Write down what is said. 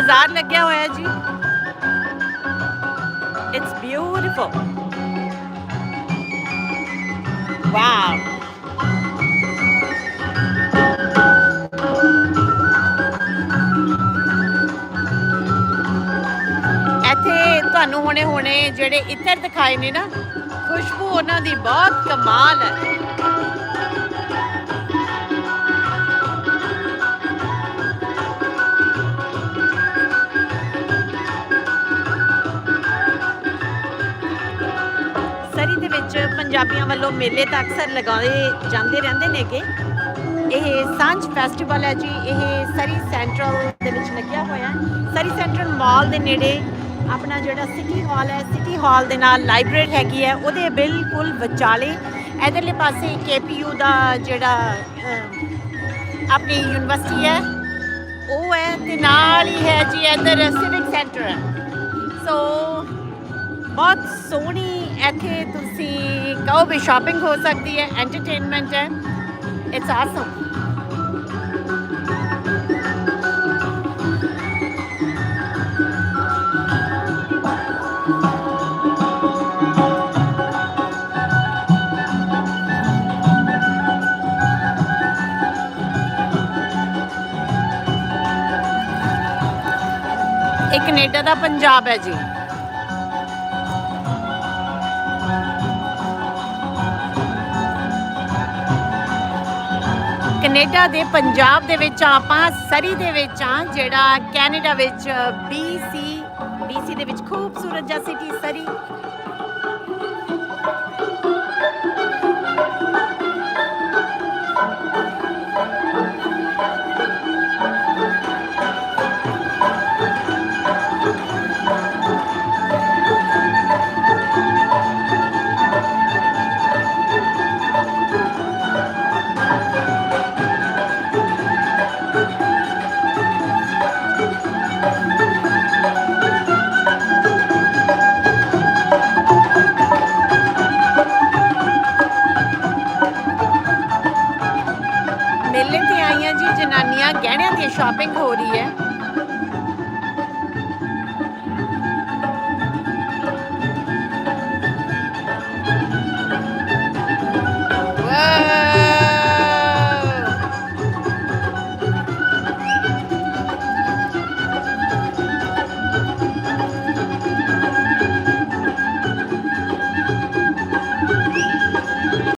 ਲੱਗਿਆ ਹੋਇਆ ਜੀ। ਇਟਸ ਬਿਊਟੀਫੁਲ ਵਾਓ ਇੱਥੇ ਤੁਹਾਨੂੰ ਹੁਣੇ ਹੁਣੇ ਜਿਹੜੇ ਇੱਤਰ ਦਿਖਾਏ ਨੇ ਨਾ, ਖੁਸ਼ਬੂ ਉਹਨਾਂ ਦੀ ਬਹੁਤ ਕਮਾਲ ਹੈ। ਸਰੀ ਦੇ ਵਿੱਚ ਪੰਜਾਬੀਆਂ ਵੱਲੋਂ ਮੇਲੇ ਤਾਂ ਅਕਸਰ ਲਗਾਏ ਜਾਂਦੇ ਰਹਿੰਦੇ ਨੇਗੇ ਇਹ ਸਾਂਝ ਫੈਸਟੀਵਲ ਹੈ ਜੀ, ਇਹ ਸਰੀ ਸੈਂਟਰਲ ਦੇ ਵਿੱਚ ਲੱਗਿਆ ਹੋਇਆ ਹੈ। ਸਰੀ ਸੈਂਟਰਲ ਮਾਲ ਦੇ ਨੇੜੇ ਆਪਣਾ ਜਿਹੜਾ ਸਿਟੀ ਹਾਲ ਹੈ ਸਿਟੀ ਹਾਲ ਦੇ ਨਾਲ ਲਾਇਬ੍ਰੇਰੀ ਹੈਗੀ ਹੈ, ਉਹਦੇ ਬਿਲਕੁਲ ਵਿਚਾਲੇ। ਇਧਰਲੇ ਪਾਸੇ ਕੇਪੀਯੂ ਦਾ ਜਿਹੜਾ ਆਪਣੀ ਯੂਨੀਵਰਸਿਟੀ ਹੈ, ਉਹ ਹੈ ਤੇ ਨਾਲ ਹੀ ਹੈ ਜੀ ਇਧਰ ਸਿਵਿਕ ਸੈਂਟਰ ਹੈ। ਸੋ ਬਹੁਤ ਸੋਹਣੀ ਇੱਥੇ ਤੁਸੀਂ ਕਹੋ ਵੀ ਸ਼ਾਪਿੰਗ ਹੋ ਸਕਦੀ ਹੈ ਐਂਟਰਟੇਨਮੈਂਟ ਹੈ। ਇਟਸ ਆਸਮ ਇਹ ਕੈਨੇਡਾ ਦਾ ਪੰਜਾਬ ਹੈ ਜੀ। ਕੈਨੇਡਾ ਦੇ ਪੰਜਾਬ ਦੇ ਵਿੱਚ ਆਪਾਂ ਸਰੀ ਦੇ ਵਿੱਚ ਆ ਜਿਹੜਾ ਕੈਨੇਡਾ ਵਿੱਚ BC BC ਦੇ ਵਿੱਚ ਖੂਬਸੂਰਤ ਜਿਹਾ ਸਿਟੀ ਸਰੀ। ਜਨਾਨੀਆਂ ਗਹਿਣਿਆਂ ਦੀ ਸ਼ਾਪਿੰਗ ਹੋ ਰਹੀ ਹੈ।